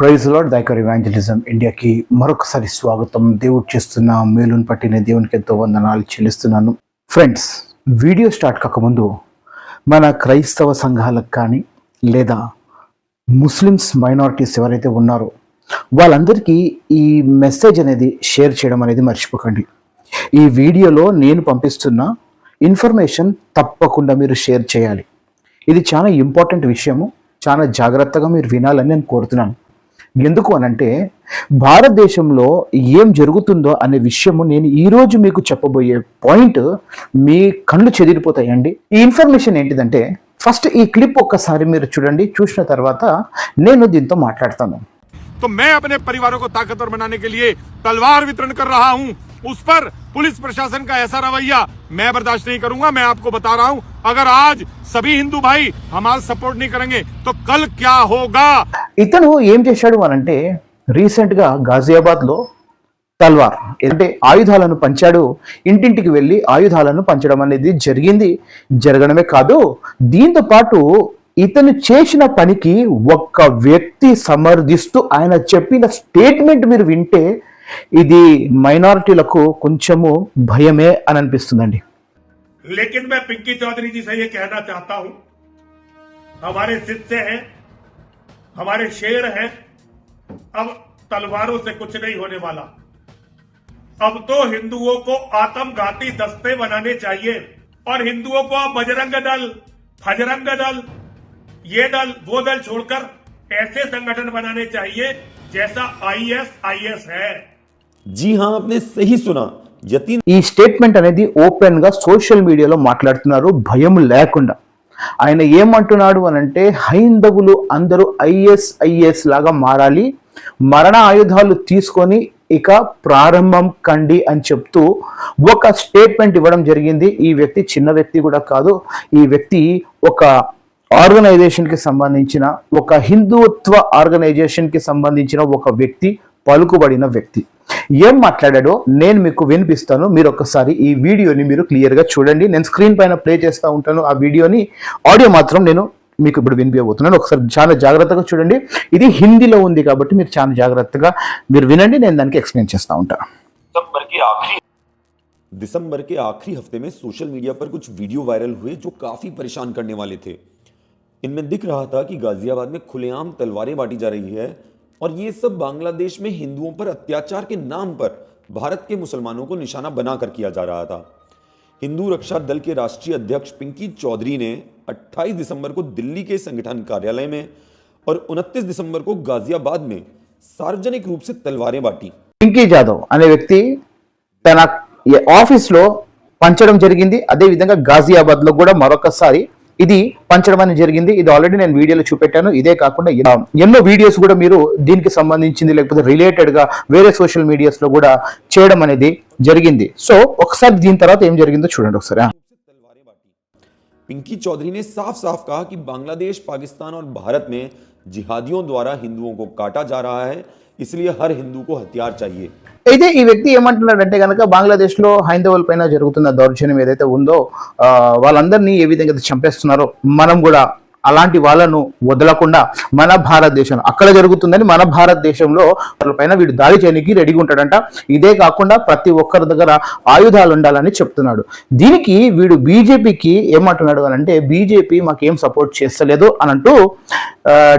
Praise lord దైకర్ evangelism ఇండియాకి మరొకసారి స్వాగతం. దేవుడు చేస్తున్న మేలును పట్టిన దేవునికి ఎంతో వందనాలు చెల్లిస్తున్నాను. ఫ్రెండ్స్ వీడియో స్టార్ట్ కాకముందు మన క్రైస్తవ సంఘాలకు కానీ లేదా ముస్లిమ్స్ మైనారిటీస్ ఎవరైతే ఉన్నారో వాళ్ళందరికీ ఈ మెసేజ్ అనేది షేర్ చేయడం అనేది మర్చిపోకండి. ఈ వీడియోలో నేను పంపిస్తున్న ఇన్ఫర్మేషన్ తప్పకుండా మీరు షేర్ చేయాలి. ఇది చాలా ఇంపార్టెంట్ విషయము. చాలా జాగ్రత్తగా మీరు వినాలని నేను కోరుతున్నాను. ఎందుకు అనంటే భారతదేశంలో ఏం జరుగుతుందో అనే విషయము నేను ఈరోజు మీకు చెప్పబోయే పాయింట్ మీ కళ్ళు చెదిరిపోతాయండి ఈ ఇన్ఫర్మేషన్ ఏంటిదంటే ఫస్ట్ ఈ క్లిప్ ఒక్కసారి మీరు చూడండి చూసిన తర్వాత నేను దీంతో మాట్లాడతాను तो मैं अपने परिवारों को ताकतवर बनाने के लिए तलवार वितरण कर रहा हूं उस पर पुलिस प्रशासन का ऐसा रवैया मैं बर्दाश्त नहीं करूंगा मैं आपको बता रहा हूं अगर आज सभी हिंदू भाई हमारा सपोर्ट नहीं करेंगे तो कल क्या होगा ఇతను ఏం చేశాడు అనంటే రీసెంట్గా గాజియాబాద్లో తల్వార్ అంటే ఆయుధాలను పంచాడు ఇంటింటికి వెళ్ళి ఆయుధాలను పంచడం అనేది జరిగింది జరగడమే కాదు దీంతో పాటు ఇతను చేసిన పనికి ఒక్క వ్యక్తి సమర్థిస్తూ ఆయన చెప్పిన స్టేట్మెంట్ మీరు వింటే ఇది మైనారిటీలకు కొంచెము భయమే అని అనిపిస్తుందండి लेकिन मैं पिंकी चौधरी जी से ये कहना चाहता हूं हमारे शिष्य हैं हमारे शेर हैं अब तलवारों से कुछ नहीं होने वाला अब तो हिंदुओं को आत्मघाती दस्ते बनाने चाहिए और हिंदुओं को अब बजरंग दल फजरंग दल ये दल वो दल छोड़कर ऐसे संगठन बनाने चाहिए जैसा आईएस आईएस है జీ హా అప్నే సహీ సునా యతీన్ ఈ స్టేట్మెంట్ అనేది ఓపెన్గా సోషల్ మీడియాలో మాట్లాడుతున్నారు భయం లేకుండా. ఆయన ఏమంటున్నాడు అని అంటే హైందవులు అందరూ ఐఎస్ ఐఎస్ లాగా మారాలి మరణ ఆయుధాలు తీసుకొని ఇక ప్రారంభం కండి అని చెప్తూ ఒక స్టేట్మెంట్ ఇవ్వడం జరిగింది. ఈ వ్యక్తి చిన్న వ్యక్తి కూడా కాదు ఈ వ్యక్తి ఒక ఆర్గనైజేషన్కి సంబంధించిన ఒక హిందుత్వ ఆర్గనైజేషన్కి సంబంధించిన ఒక వ్యక్తి. పలుకుబడిన వ్యక్తి ఏం మాట్లాడాడో నేను మీకు వినిపిస్తాను మీరు ఒకసారి ఈ వీడియోని మీరు క్లియర్ గా చూడండి నేను స్క్రీన్ పైన ప్లే చేస్తూ ఉంటాను ఆ వీడియోని ఆడియో మాత్రం నేను మీకు ఇప్పుడు వినిపించబోతున్నాను ఒకసారి చాలా జాగ్రత్తగా చూడండి ఇది హిందీలో ఉంది కాబట్టి మీరు చాలా జాగ్రత్తగా మీరు వినండి నేను దానికి ఎక్స్ప్లెయిన్ చేస్తూ ఉంటాను दिसंबर के आखिरी दिसंबर के आखिरी हफ्ते में सोशल मीडिया पर कुछ वीडियो वायरल हुए जो काफी परेशान करने वाले थे इनमें दिख रहा था कि गाजियाबाद में खुलेआम तलवारें बांटी जा रही है और ये सब बांग्लादेश में हिंदुओं पर अत्याचार के नाम पर भारत के मुसलमानों को निशाना बनाकर किया जा रहा था हिंदू रक्षा दल के राष्ट्रीय अध्यक्ष पिंकी चौधरी ने 28 दिसंबर को दिल्ली के संगठन कार्यालय में और 29 दिसंबर को गाजियाबाद में सार्वजनिक रूप से तलवारें बांटी పింకీ జాదవ్ అనే వ్యక్తి తన ఈ ఆఫీస్లో పంచడం జరిగింది అదే విధంగా గాజియాబాద్ లో కూడా మరొకసారి ఇది పంచడం అనేది జరిగింది ఇది ఆల్రెడీ నేను వీడియోలో చూపెట్టాను ఇదే కాకుండా ఇలా ఎన్నో వీడియోస్ కూడా మీరు దీనికి సంబంధించింది లేకపోతే రిలేటెడ్ గా వేరే సోషల్ మీడియాస్ లో కూడా చేయడం అనేది జరిగింది సో ఒకసారి దీని తర్వాత ఏం జరిగిందో చూడండి ఒకసారి ఆ. से तलवारें बांटी पिंकी चौधरी ने साफ साफ कहा कि बांग्लादेश पाकिस्तान और भारत में जिहादियों द्वारा हिंदुओं को काटा जा रहा है इसलिए हर हिंदू को हथियार चाहिए అయితే ఈ వ్యక్తి ఏమంటున్నాడంటే కనుక బంగ్లాదేశ్ లో హైందవుల పైన జరుగుతున్న దౌర్జన్యం ఏదైతే ఉందో ఆ, వాళ్ళందరినీ ఏ విధంగా అయితే చంపేస్తున్నారో మనం కూడా అలాంటి వాళ్ళను వదలకుండా మన భారతదేశం అక్కడ జరుగుతుందని మన భారతదేశంలో పైన వీడు దాడి చేయడానికి రెడీగా ఉంటాడంట. ఇదే కాకుండా ప్రతి ఒక్కరి దగ్గర ఆయుధాలు ఉండాలని చెప్తున్నాడు. దీనికి వీడు బీజేపీకి ఏమంటున్నాడు అని అంటే బీజేపీ మాకేం సపోర్ట్ చేస్తలేదు అని అంటూ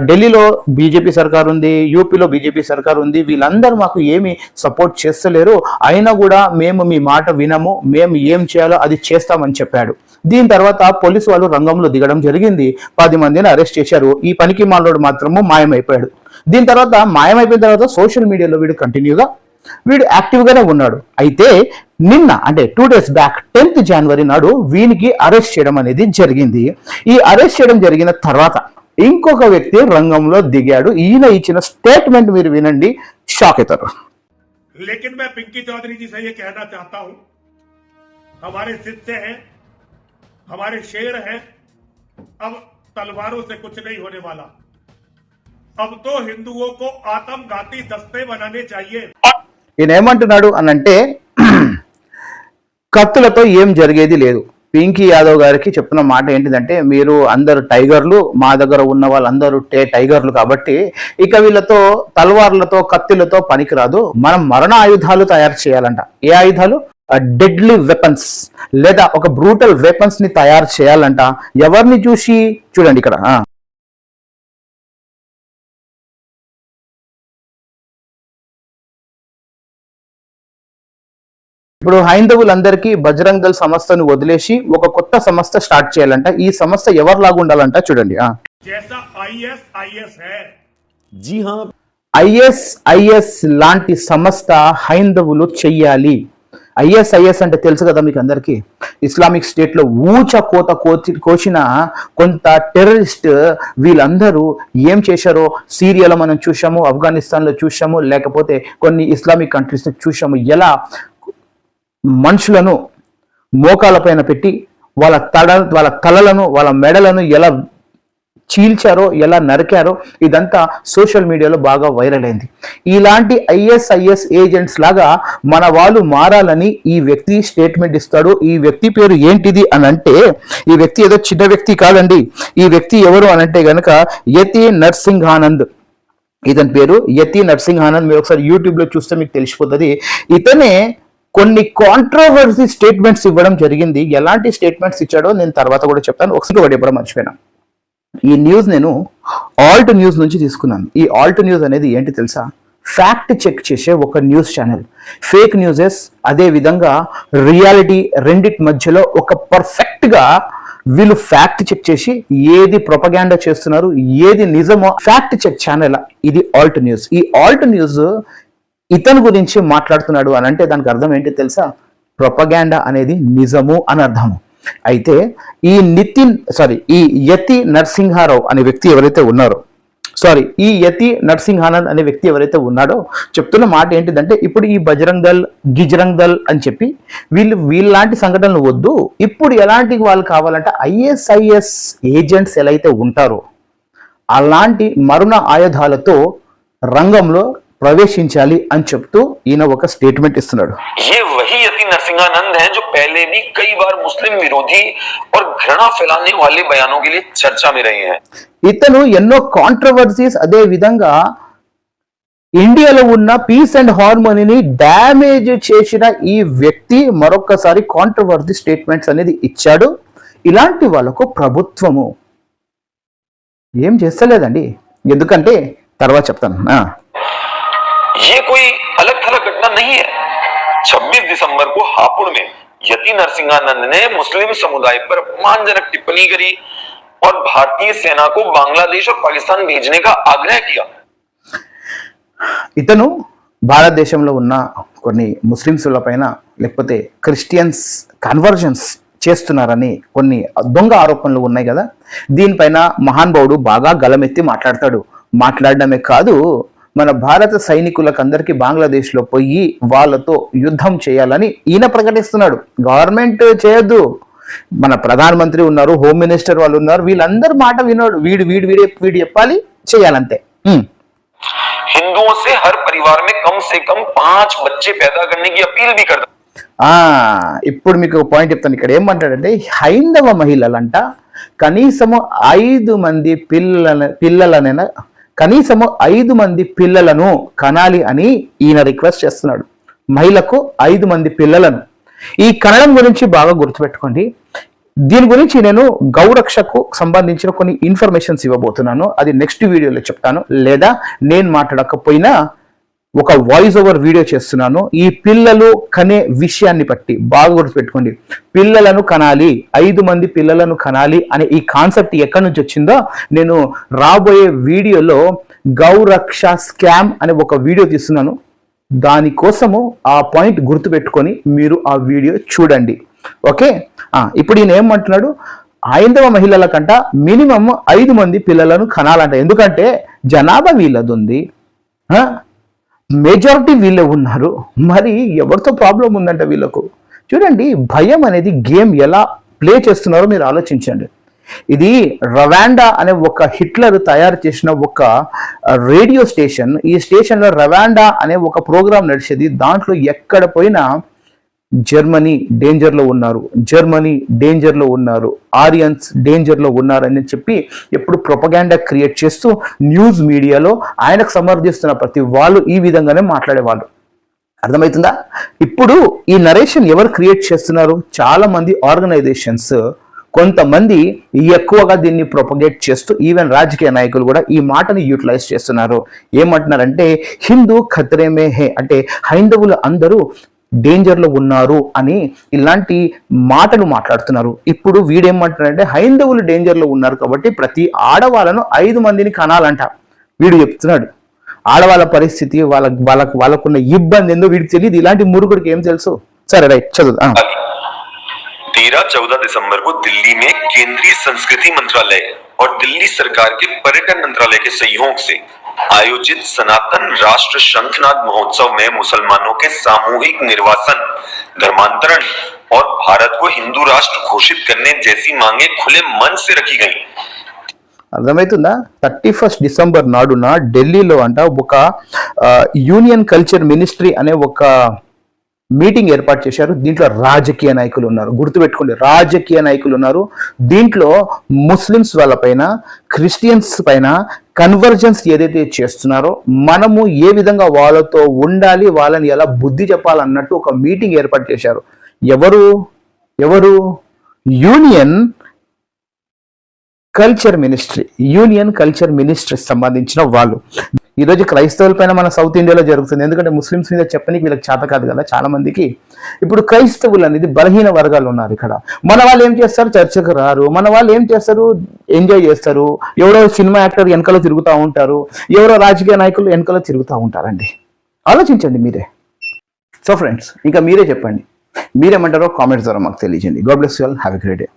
ఢిల్లీలో బీజేపీ సర్కార్ ఉంది యూపీలో బీజేపీ సర్కార్ ఉంది వీళ్ళందరూ మాకు ఏమి సపోర్ట్ చేస్తలేరు. అయినా కూడా మేము మీ మాట వినము మేము ఏం చేయాలో అది చేస్తామని చెప్పాడు. దీని తర్వాత పోలీసు వాళ్ళు రంగంలో దిగడం జరిగింది. పది మందిని అరెస్ట్ చేశారు ఈ పనికి మాలోడు మాత్రము మాయమైపోయాడు దీని తర్వాత మాయమైపోయిన తర్వాత సోషల్ మీడియాలో వీడు కంటిన్యూగా వీడు యాక్టివ్ గానే ఉన్నాడు అయితే నిన్న అంటే టూ డేస్ బ్యాక్ టెన్త్ జనవరి నాడు వీనికి అరెస్ట్ చేయడం అనేది జరిగింది ఈ అరెస్ట్ చేయడం జరిగిన తర్వాత ఇంకొక వ్యక్తి రంగంలో దిగాడు ఈయన ఇచ్చిన స్టేట్మెంట్ మీరు వినండి షాక్ అవుతారు लेकिन मैं पिंकी चौधरी जी से ये कहना चाहता हूं हमारे शिष्य हैं हमारे शेर हैं अब तलवारों से कुछ नहीं होने वाला अब तो हिंदुओं को आत्मघाती दस्ते बनाने चाहिए ఈయన ఏమంటున్నాడు అని అంటే కత్తులతో ఏం జరిగేది లేదు పింకీ యాదవ్ గారికి చెప్తున్న మాట ఏంటిదంటే మీరు అందరు టైగర్లు మా దగ్గర ఉన్న వాళ్ళందరూ టే టైగర్లు కాబట్టి ఇక వీళ్ళతో తల్వార్లతో కత్తిలతో పనికిరాదు మనం మరణ ఆయుధాలు తయారు చేయాలంట ఏ ఆయుధాలు డెడ్లీ వెపన్స్ లేదా ఒక బ్రూటల్ వెపన్స్ని తయారు చేయాలంట. ఎవరిని చూసి? చూడండి ఇక్కడ. ఇప్పుడు హైందవులందరికీ బజరంగ్ దళ్ సంస్థను వదిలేసి ఒక కొత్త సంస్థ స్టార్ట్ చేయాలంట. ఈ సంస్థ ఎవరిలాగా ఉండాలంట చూడండి. ఐఎస్ ఐఎస్ లాంటి సంస్థ హైందవులు చెయ్యాలి. ఐఎస్ ఐఎస్ అంటే తెలుసు కదా మీకు అందరికీ? ఇస్లామిక్ స్టేట్లో ఊచ కోత కోచి కోసిన కొంత టెర్రరిస్ట్ వీళ్ళందరూ ఏం చేశారో? సీరియాలో మనం చూసాము ఆఫ్ఘనిస్తాన్లో చూసాము లేకపోతే కొన్ని ఇస్లామిక్ కంట్రీస్ చూసాము ఎలా? మనుషులను మోకాలపైన పెట్టి వాళ్ళ తడ వాళ్ళ తలలను వాళ్ళ మెడలను ఎలా చీల్చారో ఎలా నరికారో ఇదంతా సోషల్ మీడియాలో బాగా వైరల్ అయింది. ఇలాంటి ఐఎస్ఐఎస్ ఏజెంట్స్ లాగా మన వాళ్ళు మారాలని ఈ వ్యక్తి స్టేట్మెంట్ ఇస్తాడు. ఈ వ్యక్తి పేరు ఏంటిది అని అంటే ఈ వ్యక్తి ఏదో చిన్న వ్యక్తి కాదండి. ఈ వ్యక్తి ఎవరు అని అంటే గనక యతి నర్సింగ్ ఆనంద్ ఇతని పేరు యతి నర్సింగ్ ఆనంద్ మీరు ఒకసారి యూట్యూబ్లో చూస్తే మీకు తెలిసిపోతుంది. ఇతనే కొన్ని కాంట్రవర్సీ స్టేట్మెంట్స్ ఇవ్వడం జరిగింది. ఎలాంటి స్టేట్మెంట్స్ ఇచ్చాడో నేను తర్వాత కూడా చెప్తాను. ఒకసారి ఒకటి ఇవ్వడం మర్చిపోయినా. ఈ న్యూస్ నేను ఆల్ట్ న్యూస్ నుంచి తీసుకున్నాను. ఈ ఆల్ట్ న్యూస్ అనేది ఏంటి తెలుసా? ఫ్యాక్ట్ చెక్ చేసే ఒక న్యూస్ ఛానల్ ఫేక్ న్యూసెస్ అదే విధంగా రియాలిటీ రెండిటి మధ్యలో ఒక పర్ఫెక్ట్గా వీళ్ళు ఫ్యాక్ట్ చెక్ చేసి ఏది ప్రొపగాండా చేస్తున్నారు ఏది నిజమో ఫ్యాక్ట్ చెక్ ఛానల్ ఇది ఆల్ట్ న్యూస్ ఈ ఆల్ట్ న్యూస్ ఇతని గురించి మాట్లాడుతున్నాడు అని అంటే దానికి అర్థం ఏంటి తెలుసా? ప్రొపగాండా అనేది నిజము అని అర్థము. అయితే ఈ నితిన్ సారీ ఈ యతి నరసింహారావు అనే వ్యక్తి ఎవరైతే ఉన్నారో సారీ ఈ యతి నరసింహానంద్ అనే వ్యక్తి ఎవరైతే ఉన్నాడో చెప్తున్న మాట ఏంటిదంటే ఇప్పుడు ఈ బజరంగ్ దల్ గిజరంగ్ దల్ అని చెప్పి వీళ్ళు వీళ్ళలాంటి సంఘటనలు వద్దు ఇప్పుడు ఎలాంటి వాళ్ళు కావాలంటే ఐఎస్ఐఎస్ ఏజెంట్స్ ఎలా అయితే ఉంటారో అలాంటి మరుణ ఆయుధాలతో రంగంలో ప్రవేశించాలి అని చెప్తూ ఈయన ఒక స్టేట్మెంట్ ఇస్తున్నాడు ये वही यति नरसिंहानंद हैं जो पहले भी कई बार मुस्लिम विरोधी और घृणा फैलाने वाले बयानों के लिए चर्चा में रहे हैं ఇతను ఎన్నో కాంట్రవర్సీస్ అదే విధంగా ఇండియాలో ఉన్న పీస్ అండ్ హార్మోనీని డ్యామేజ్ చేసిన ఈ వ్యక్తి మరొక్కసారి కాంట్రవర్సీ స్టేట్మెంట్స్ అనేది ఇచ్చాడు ఇలాంటి వాళ్ళకు ప్రభుత్వము ఏం చేస్తలేదండి ఎందుకంటే తర్వాత చెప్తాను ఆ. ये कोई अलग थलग घटना नहीं है 26 दिसंबर को हापुड़ में यति नरसिंहानंद ने मुस्लिम समुदाय पर अपमानजनक टिप्पणी करी और भारतीय सेना को बांग्लादेश और पाकिस्तान भेजने का आग्रह किया ఇతను భారతదేశంలో ఉన్న కొన్ని ముస్లింల పైన లేకపోతే క్రిస్టియన్స్ కన్వర్జన్స్ చేస్తున్నారని కొన్ని దొంగ ఆరోపణలు ఉన్నాయి కదా దీనిపైన మహానుభావుడు బాగా గలమెత్తి మాట్లాడతాడు మాట్లాడడమే కాదు మన భారత సైనికులకు అందరికీ బంగ్లాదేశ్లో పోయి వాళ్ళతో యుద్ధం చేయాలని ఈయన ప్రకటిస్తున్నాడు గవర్నమెంట్ చేయొద్దు మన ప్రధానమంత్రి ఉన్నారు హోమ్ మినిస్టర్ వాళ్ళు ఉన్నారు వీళ్ళందరూ మాట వినోడు వీడు వీడు వీడు వీడు చెప్పాలి చేయాలంతే ఉమ్. हिंदुओं से हर परिवार में कम से कम पांच बच्चे पैदा करने की अपील भी करता ఆ ఇప్పుడు మీకు ఒక పాయింట్ చెప్తాను ఇక్కడ ఏమంటాడంటే హైందవ మహిళలంట కనీసము ఐదు మంది పిల్లల పిల్లలనైనా కనీసము ఐదు మంది పిల్లలను కనాలి అని ఈయన రిక్వెస్ట్ చేస్తున్నాడు. మహిళకు ఐదు మంది పిల్లలను. ఈ కనడం గురించి బాగా గుర్తుపెట్టుకోండి. దీని గురించి నేను గౌరక్షకు సంబంధించిన కొన్ని ఇన్ఫర్మేషన్స్ ఇవ్వబోతున్నాను. అది నెక్స్ట్ వీడియోలో చెప్తాను. లేదా నేను మాట్లాడకపోయినా ఒక వాయిస్ ఓవర్ వీడియో చేస్తున్నాను. ఈ పిల్లలు కనే విషయాన్ని బట్టి బాగా గుర్తుపెట్టుకోండి. పిల్లలను కనాలి ఐదు మంది పిల్లలను కనాలి అనే ఈ కాన్సెప్ట్ ఎక్కడి నుంచి వచ్చిందో నేను రాబోయే వీడియోలో గౌరక్ష స్కామ్ అనే ఒక వీడియో తీస్తున్నాను. దానికోసము ఆ పాయింట్ గుర్తుపెట్టుకొని మీరు ఆ వీడియో చూడండి. ఓకే? ఇప్పుడు ఈయన ఏమంటున్నాడు హైందవ మహిళల కంట మినిమం ఐదు మంది పిల్లలను కనాలంట. ఎందుకంటే జనాభా వీళ్ళది ఉంది మెజారిటీ వీళ్ళే ఉన్నారు. మరి ఎవరితో ప్రాబ్లం ఉందంట వీళ్ళకు? చూడండి భయం అనేది గేమ్ ఎలా ప్లే చేస్తున్నారో మీరు ఆలోచించండి. ఇది రవాండా అనే ఒక హిట్లర్ తయారు చేసిన ఒక రేడియో స్టేషన్ ఈ స్టేషన్లో రవాండా అనే ఒక ప్రోగ్రాం నడిచేది. దాంట్లో ఎక్కడ పోయినా జర్మనీ డేంజర్లో ఉన్నారు. జర్మనీ డేంజర్లో ఉన్నారు. ఆరియన్స్ డేంజర్లో ఉన్నారని చెప్పి ఎప్పుడు ప్రొపగాండా క్రియేట్ చేస్తూ న్యూస్ మీడియాలో ఆయనకు సమర్థిస్తున్న ప్రతి వాళ్ళు ఈ విధంగానే మాట్లాడేవాళ్ళు. అర్థమవుతుందా? ఇప్పుడు ఈ నరేషన్ ఎవరు క్రియేట్ చేస్తున్నారు? చాలా మంది ఆర్గనైజేషన్స్ కొంతమంది ఎక్కువగా దీన్ని ప్రొపగేట్ చేస్తూ ఈవెన్ రాజకీయ నాయకులు కూడా ఈ మాటని యూటిలైజ్ చేస్తున్నారు. ఏమంటున్నారంటే హిందూ ఖత్రేమే హే అంటే హైందవులు అందరూ డేంజర్లో ఉన్నారు అని ఇలాంటి మాటలు మాట్లాడుతున్నారు ఇప్పుడు వీడేమంటున్నారంటే హైందవులు డేంజర్లో ఉన్నారు కాబట్టి ప్రతి ఆడవాళ్ళను ఐదు మందిని కనాలంట వీడు చెప్తున్నాడు ఆడవాళ్ళ పరిస్థితి వాళ్ళ వాళ్ళకు వాళ్ళకున్న ఇబ్బంది ఏందో వీడికి తెలియదు ఇలాంటి మురుగుడికి ఏం తెలుసు సరే రైట్ చదువు ఆ. तेरह चौदह दिसंबर को दिल्ली में केंद्रीय संस्कृति मंत्रालय और दिल्ली सरकार के पर्यटन मंत्रालय के सहयोग से आयोजित सनातन राष्ट्र शंखनाद महोत्सव में मुसलमानों के सामूहिक निर्वासन धर्मांतरण और भारत को हिंदू राष्ट्र घोषित करने जैसी मांगे खुले मन से रखी गईं। అర్థమవుతుందా థర్టీ ఫస్ట్ డిసెంబర్ నాడున ఢిల్లీలో అంట ఒక ఆ, యూనియన్ కల్చర్ మినిస్ట్రీ అనే ఒక మీటింగ్ ఏర్పాటు చేశారు దీంట్లో రాజకీయ నాయకులు ఉన్నారు గుర్తుపెట్టుకోండి రాజకీయ నాయకులు ఉన్నారు దీంట్లో ముస్లిమ్స్ వాళ్ళపైన క్రిస్టియన్స్ పైన కన్వర్జెన్స్ ఏదైతే చేస్తున్నారో మనము ఏ విధంగా వాళ్ళతో ఉండాలి వాళ్ళని ఎలా బుద్ధి చెప్పాలన్నట్టు ఒక మీటింగ్ ఏర్పాటు చేశారు. ఎవరు? ఎవరు? Union culture ministry union culture ministry సంబంధించిన వాళ్ళు. ఈరోజు క్రైస్తవుల పైన మన సౌత్ ఇండియాలో జరుగుతుంది. ఎందుకంటే ముస్లిమ్స్ మీద చెప్పనీకి వీళ్ళకి చేత కాదు కదా చాలా మందికి. ఇప్పుడు క్రైస్తవులు అనేది బలహీన వర్గాలు ఉన్నారు ఇక్కడ. మన వాళ్ళు ఏం చేస్తారు? చర్చకు రారు. మన వాళ్ళు ఏం చేస్తారు? ఎంజాయ్ చేస్తారు. ఎవరో సినిమా యాక్టర్ వెనకలో తిరుగుతూ ఉంటారు. ఎవరో రాజకీయ నాయకులు వెనకలో తిరుగుతూ ఉంటారండి. ఆలోచించండి మీరే. సో ఫ్రెండ్స్ ఇంకా మీరే చెప్పండి. మీరేమంటారో కామెంట్స్ ద్వారా మాకు తెలియజేయండి. God bless you all have a great day